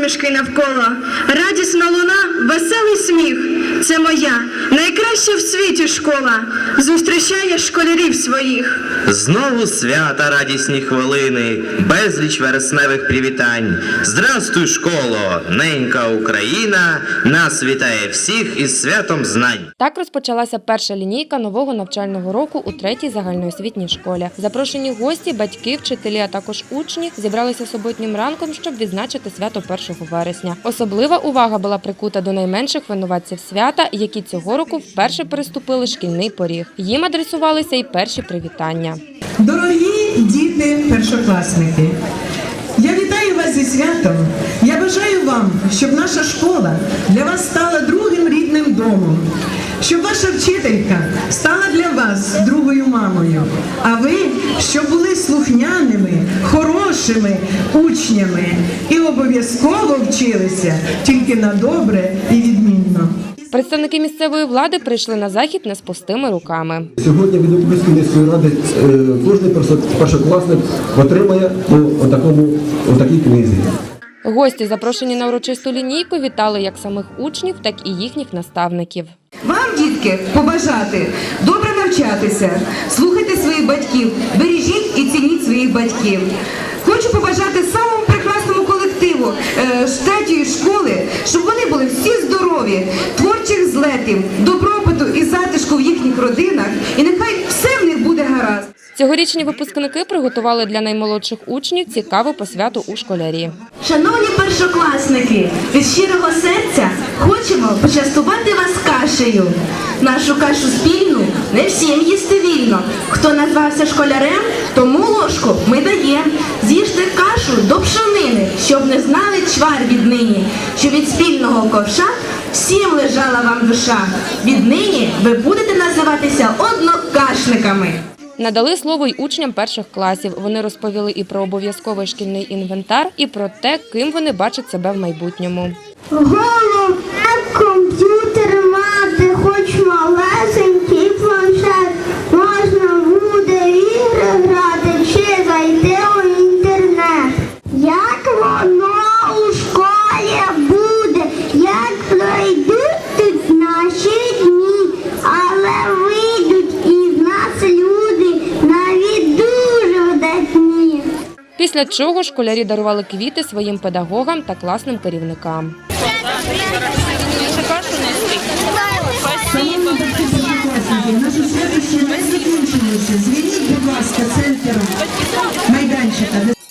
посмішки навколо, радісна луна, веселий сміх. Це моя найкраща в світі школа. Зустрічає школярів своїх. Знову свята радісні хвилини, безліч вересневих привітань. Здрастуй, школо, ненька Україна, нас вітає всіх із святом знань. Так розпочалася перша лінійка нового навчального року у третій загальноосвітній школі. Запрошені гості, батьки, вчителі, а також учні зібралися суботнім ранком, щоб відзначити свято 1 вересня. Особлива увага була прикута до найменших винуватців свята, які цього року вперше переступили шкільний поріг. Їм адресувалися й перші привітання. Дорогі діти першокласники, я вітаю вас зі святом. Я бажаю вам, щоб наша школа для вас стала другим рідним домом, щоб ваша вчителька стала для вас другою мамою, а ви щоб були слухняними, хорошими учнями і обов'язково вчилися тільки на добре і відмінно. Представники місцевої влади прийшли на захід не з пустими руками. Сьогодні від Української міської ради е, кожен першокласник отримає по такому такій книзі. Гості, запрошені на урочисту лінійку, вітали як самих учнів, так і їхніх наставників. Вам, дітки, побажати добре навчатися, слухайте своїх батьків, бережіть і цініть своїх батьків. Хочу побажати самому творчих добробуту і затишку в їхніх родинах, і нехай все в них буде гаразд. Цьогорічні випускники приготували для наймолодших учнів цікаву посвяту у школярі. Шановні першокласники, від щирого серця хочемо почастувати вас кашею. Нашу кашу спільну не всім їсти вільно. Хто назвався школярем, тому ложку ми даємо. З'їжте до пшонини, щоб не знали чвар віднині, що від спільного ковша всім лежала вам душа. Віднині ви будете називатися однокашниками. Надали слово й учням перших класів. Вони розповіли і про обов'язковий шкільний інвентар, і про те, ким вони бачать себе в майбутньому. Головне Після чого школярі дарували квіти своїм педагогам та класним керівникам.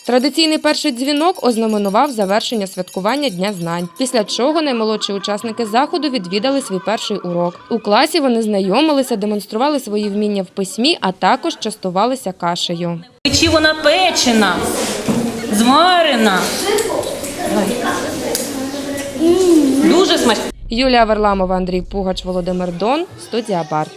Традиційний перший дзвінок ознаменував завершення святкування Дня знань. Після чого наймолодші учасники заходу відвідали свій перший урок. У класі вони знайомилися, демонстрували свої вміння в письмі, а також частувалися кашею. Чи вона печена, зварена. Дуже смачно. Юлія Варламова, Андрій Пугач, Володимир Дон, студія Барт.